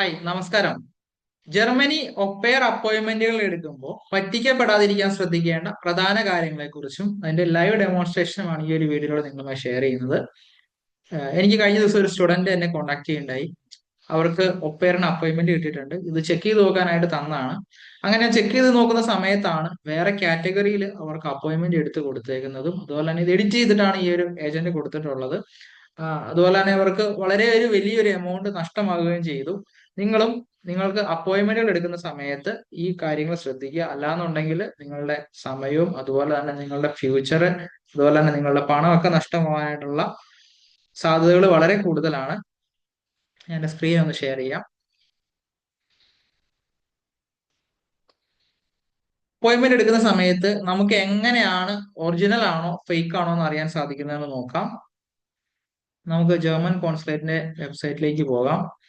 Hi നമസ്കാരം. Germany ഒപ്പയർ അപ്പോയിന്റ്മെന്റുകൾ എടുക്കുമ്പോൾ പറ്റിക്കപ്പെടാതിരിക്കാൻ ശ്രദ്ധിക്കേണ്ട പ്രധാന കാര്യങ്ങളെക്കുറിച്ചും അതിന്റെ ലൈവ് ഡെമോൺസ്ട്രേഷനുമാണ് ഈ ഒരു വീഡിയോയിലൂടെ നിങ്ങളുമായി ഷെയർ ചെയ്യുന്നത്. എനിക്ക് കഴിഞ്ഞ ദിവസം ഒരു സ്റ്റുഡന്റ് എന്നെ കോൺടാക്ട് ചെയ്യുണ്ടായി അവർക്ക് ഒപ്പയറിന് അപ്പോയിന്റ്മെന്റ് കിട്ടിയിട്ടുണ്ട്. ഇത് ചെക്ക് ചെയ്ത് നോക്കാനായിട്ട് തന്നാണ് അങ്ങനെ ചെക്ക് ചെയ്ത് നോക്കുന്ന സമയത്താണ് വേറെ കാറ്റഗറിയിൽ അവർക്ക് അപ്പോയിന്റ്മെന്റ് എടുത്ത് കൊടുത്തേക്കുന്നതും അതുപോലെ തന്നെ ഇത് എഡിറ്റ് ചെയ്തിട്ടാണ് ഈ ഒരു ഏജന്റ് കൊടുത്തിട്ടുള്ളത്. അതുപോലെ തന്നെ അവർക്ക് വളരെ ഒരു വലിയൊരു എമൗണ്ട് നഷ്ടമാകുകയും ചെയ്തു. നിങ്ങളും നിങ്ങൾക്ക് അപ്പോയിന്റ്മെന്റുകൾ എടുക്കുന്ന സമയത്ത് ഈ കാര്യങ്ങൾ ശ്രദ്ധിക്കുക. അല്ലാന്നുണ്ടെങ്കിൽ നിങ്ങളുടെ സമയവും അതുപോലെ തന്നെ നിങ്ങളുടെ ഫ്യൂച്ചർ അതുപോലെ തന്നെ നിങ്ങളുടെ പണമൊക്കെ നഷ്ടമാവാനായിട്ടുള്ള സാധ്യതകൾ വളരെ കൂടുതലാണ്. ഞാൻ സ്ക്രീൻ ഒന്ന് ഷെയർ ചെയ്യാം. അപ്പോയിന്റ്മെന്റ് എടുക്കുന്ന സമയത്ത് നമുക്ക് എങ്ങനെയാണ് ഒറിജിനൽ ആണോ ഫേക്ക് ആണോ എന്ന് അറിയാൻ സാധിക്കുന്നതെന്ന് നോക്കാം. നമുക്ക് ജർമ്മൻ കോൺസുലേറ്റിന്റെ വെബ്സൈറ്റിലേക്ക് പോകാം.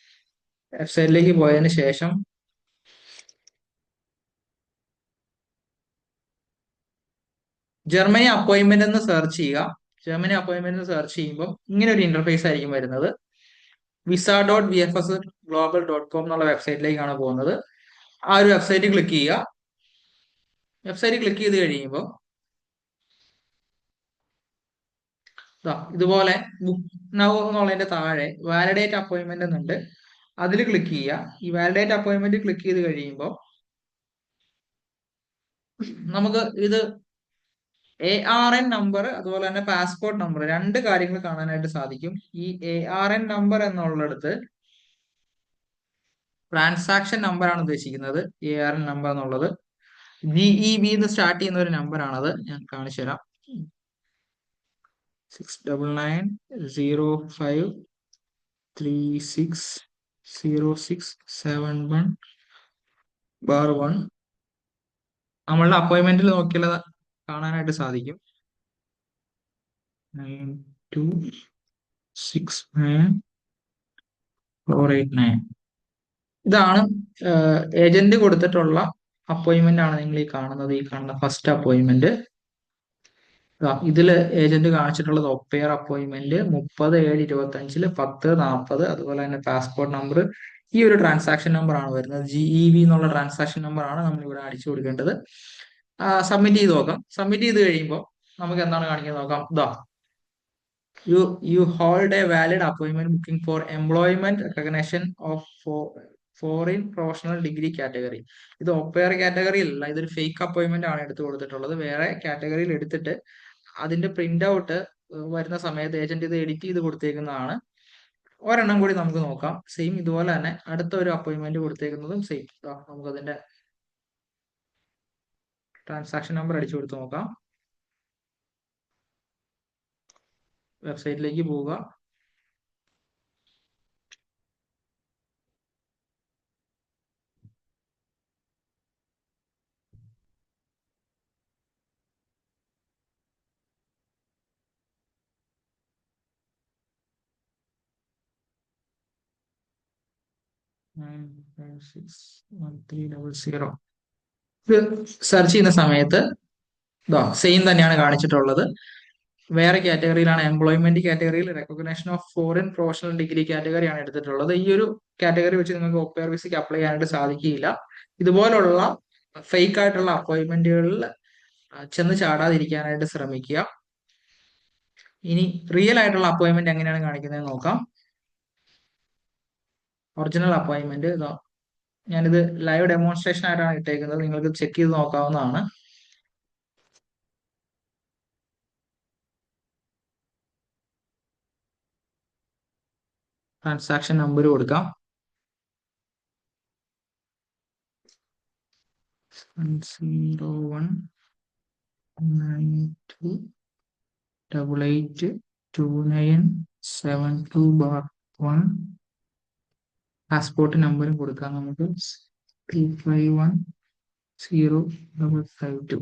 വെബ്സൈറ്റിലേക്ക് പോയതിന് ശേഷം ജർമ്മനി അപ്പോയിന്റ്മെന്റ് എന്ന് സെർച്ച് ചെയ്യുക. ജർമ്മനി അപ്പോയിന്റ്മെന്റ് എന്ന് സെർച്ച് ചെയ്യുമ്പോൾ ഇങ്ങനെ ഒരു ഇന്റർഫേസ് ആയിരിക്കും വരുന്നത്. Visa dot V F S global dot com എന്നുള്ള വെബ്സൈറ്റിലേക്കാണ് പോകുന്നത്. ആ ഒരു വെബ്സൈറ്റ് ക്ലിക്ക് ചെയ്യുക. വെബ്സൈറ്റ് ക്ലിക്ക് ചെയ്ത് കഴിയുമ്പോൾ ഇതുപോലെ ബുക്ക് നൗ എന്നുള്ളതിന്റെ താഴെ വാലിഡേറ്റ് അപ്പോയിന്റ്മെന്റ് എന്നുണ്ട്. അതിൽ ക്ലിക്ക് ചെയ്യുക. ഈ വാലിഡേറ്റ് അപ്പോയിന്റ്മെന്റ് ക്ലിക്ക് ചെയ്ത് കഴിയുമ്പോൾ നമുക്ക് ഇത് എ ആർ എൻ നമ്പർ അതുപോലെ തന്നെ പാസ്പോർട്ട് നമ്പർ രണ്ട് കാര്യങ്ങൾ കാണാനായിട്ട് സാധിക്കും. ഈ എ ആർ എൻ നമ്പർ എന്നുള്ളിടത്ത് ട്രാൻസാക്ഷൻ നമ്പർ ആണ് ഉദ്ദേശിക്കുന്നത്. എ ആർ എൻ നമ്പർ എന്നുള്ളത്. ജി ഇ ബി എന്ന് സ്റ്റാർട്ട് ചെയ്യുന്ന ഒരു നമ്പർ ആണത്. ഞാൻ കാണിച്ചു തരാം. Six double nine zero five three six zero six seven one bar one നമ്മളുടെ അപ്പോയിന്റ്മെന്റിൽ നോക്കിയാൽ കാണാനായിട്ട് സാധിക്കും. Nine two six nine four eight nine ഇതാണ് ഏജന്റ് കൊടുത്തിട്ടുള്ള അപ്പോയിന്റ്മെന്റ് ആണ് നിങ്ങൾ ഈ കാണുന്നത് ഈ കാണുന്ന ഫസ്റ്റ് അപ്പോയിന്റ്മെന്റ് ഇതിൽ ഏജന്റ് കാണിച്ചിട്ടുള്ളത് ഒപ്പയർ അപ്പോയിന്റ്മെന്റ് മുപ്പത് ഏഴ് ഇരുപത്തി അഞ്ചിൽ പത്ത് നാൽപ്പത് അതുപോലെ തന്നെ പാസ്പോർട്ട് നമ്പർ ഈ ഒരു ട്രാൻസാക്ഷൻ നമ്പർ ആണ് വരുന്നത്. ജി ഇ വി എന്നുള്ള ട്രാൻസാക്ഷൻ നമ്പർ ആണ് നമ്മൾ ഇവിടെ അടിച്ചു കൊടുക്കേണ്ടത്. സബ്മിറ്റ് ചെയ്ത് നോക്കാം. സബ്മിറ്റ് ചെയ്ത് കഴിയുമ്പോൾ നമുക്ക് എന്താണ് കാണിക്കുന്നത് നോക്കാം. The you you hold a valid appointment booking for employment recognition of foreign professional degree category ഇത് ഒപ്പയർ കാറ്റഗറി അല്ല ഇതൊരു ഫേക്ക് അപ്പോയിന്റ്മെന്റ് ആണ് എടുത്തു കൊടുത്തിട്ടുള്ളത്. വേറെ കാറ്റഗറിയിൽ എടുത്തിട്ട് അതിന്റെ പ്രിന്റ് ഔട്ട് വരുന്ന സമയത്ത് ഏജന്റ് ഇത് എഡിറ്റ് ചെയ്ത് കൊടുത്തേക്കുന്നതാണ്. ഒരെണ്ണം കൂടി നമുക്ക് നോക്കാം. സെയിം ഇതുപോലെ തന്നെ അടുത്ത ഒരു അപ്പോയിന്റ്മെന്റ് കൊടുത്തേക്കുന്നതും സെയിം നമുക്ക് അതിന്റെ ട്രാൻസാക്ഷൻ നമ്പർ അടിച്ചു കൊടുത്ത് നോക്കാം. വെബ്സൈറ്റിലേക്ക് പോവുക. സെർച്ച് ചെയ്യുന്ന സമയത്ത് ഇതോ സെയിം തന്നെയാണ് കാണിച്ചിട്ടുള്ളത്. വേറെ കാറ്റഗറിയിലാണ് എംപ്ലോയ്മെന്റ് കാറ്റഗറിയിൽ recognition of foreign professional degree കാറ്റഗറിയാണ് എടുത്തിട്ടുള്ളത്. ഈ ഒരു കാറ്റഗറി വെച്ച് നിങ്ങൾക്ക് ഒപ്പയർ വിസയ്ക്ക് അപ്ലൈ ചെയ്യാനായിട്ട് സാധിക്കുകയില്ല. ഇതുപോലുള്ള ഫേക്ക് ആയിട്ടുള്ള അപ്പോയിന്റ്മെന്റുകളിൽ ചെന്ന് ചാടാതിരിക്കാനായിട്ട് ശ്രമിക്കുക. ഇനി റിയൽ ആയിട്ടുള്ള അപ്പോയിന്റ്മെന്റ് എങ്ങനെയാണ് കാണിക്കുന്നത് നോക്കാം. ഒറിജിനൽ അപ്പോയിന്റ്മെന്റ് ഇതാ ഞാനിത് ലൈവ് ഡെമോൺസ്ട്രേഷൻ ആയിട്ടാണ് ഇട്ടേക്കുന്നത്. നിങ്ങൾക്ക് ചെക്ക് ചെയ്ത് നോക്കാവുന്നതാണ്. ട്രാൻസാക്ഷൻ നമ്പർ കൊടുക്കാം. Zero one nine two double eight two nine seven two bar one passport നമ്പറും കൊടുക്കാം നമുക്ക്. Three five one zero double five two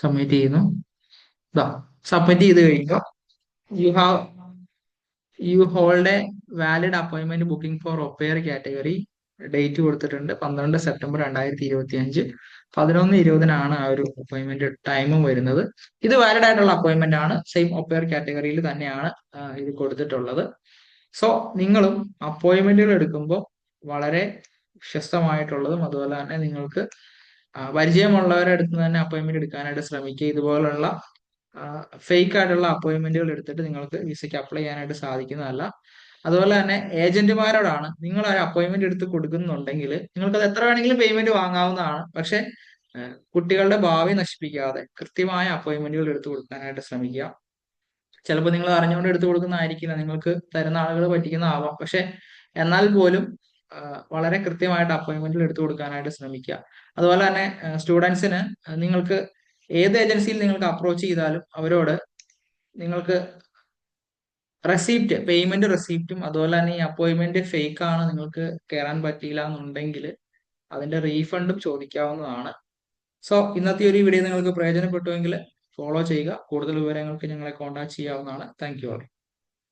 submit ചെയ്യുന്നു. സബ്മിറ്റ് ചെയ്ത് കഴിയുമ്പോൾ you have you hold a valid appointment booking for au pair category date കൊടുത്തിട്ടുണ്ട്. പന്ത്രണ്ട് September രണ്ടായിരത്തി ഇരുപത്തി അഞ്ച് പതിനൊന്ന് ഇരുപതിനാണ് ആ ഒരു അപ്പോയിന്റ്മെന്റ് ടൈമും വരുന്നത്. ഇത് വാലിഡ് ആയിട്ടുള്ള അപ്പോയിന്റ്മെന്റ് ആണ്. സെയിം ഒപ്പയർ കാറ്റഗറിയിൽ തന്നെയാണ് ഇത് കൊടുത്തിട്ടുള്ളത്. സോ നിങ്ങളും അപ്പോയിൻമെന്റുകൾ എടുക്കുമ്പോൾ വളരെ വിശ്വസ്തമായിട്ടുള്ളതും അതുപോലെ തന്നെ നിങ്ങൾക്ക് പരിചയമുള്ളവരെ അടുത്ത് തന്നെ അപ്പോയിൻമെന്റ് എടുക്കാനായിട്ട് ശ്രമിക്കുക. ഇതുപോലുള്ള ഫേക്ക് ആയിട്ടുള്ള അപ്പോയിൻമെന്റുകൾ എടുത്തിട്ട് നിങ്ങൾക്ക് വിസയ്ക്ക് അപ്ലൈ ചെയ്യാനായിട്ട് സാധിക്കുന്നതല്ല. അതുപോലെ തന്നെ ഏജന്റുമാരോടാണ് നിങ്ങൾ ഒരു അപ്പോയിൻമെന്റ് എടുത്ത് കൊടുക്കുന്നുണ്ടെങ്കിൽ നിങ്ങൾക്ക് അത് എത്ര വേണമെങ്കിലും പേയ്മെന്റ് വാങ്ങാവുന്നതാണ്. പക്ഷെ കുട്ടികളുടെ ഭാവി നശിപ്പിക്കാതെ കൃത്യമായ അപ്പോയിൻമെന്റുകൾ എടുത്തു കൊടുക്കാനായിട്ട് ശ്രമിക്കുക. ചിലപ്പോൾ നിങ്ങൾ അറിഞ്ഞുകൊണ്ട് എടുത്തു കൊടുക്കുന്നതായിരിക്കില്ല. നിങ്ങൾക്ക് തരുന്ന ആളുകൾ പറ്റിക്കുന്ന ആവാം. പക്ഷെ എന്നാൽ പോലും വളരെ കൃത്യമായിട്ട് അപ്പോയിന്റ്മെന്റിൽ എടുത്തു കൊടുക്കാനായിട്ട് ശ്രമിക്കുക. അതുപോലെ തന്നെ സ്റ്റുഡൻസിന് നിങ്ങൾക്ക് ഏത് ഏജൻസിയിൽ നിങ്ങൾക്ക് അപ്രോച്ച് ചെയ്താലും അവരോട് നിങ്ങൾക്ക് റെസീപ്റ്റ് പേയ്മെന്റ് റെസീപ്റ്റും അതുപോലെ തന്നെ ഈ അപ്പോയിന്റ്മെന്റ് ഫേക്ക് ആണ് നിങ്ങൾക്ക് കയറാൻ പറ്റിയില്ല എന്നുണ്ടെങ്കിൽ അതിന്റെ റീഫണ്ടും ചോദിക്കാവുന്നതാണ്. സോ ഇന്നത്തെ ഒരു വീഡിയോ നിങ്ങൾക്ക് പ്രയോജനപ്പെട്ടുവെങ്കിൽ ഫോളോ ചെയ്യുക. കൂടുതൽ വിവരങ്ങൾക്ക് ഞങ്ങളെ കോൺടാക്ട് ചെയ്യാവുന്നതാണ്. Thank you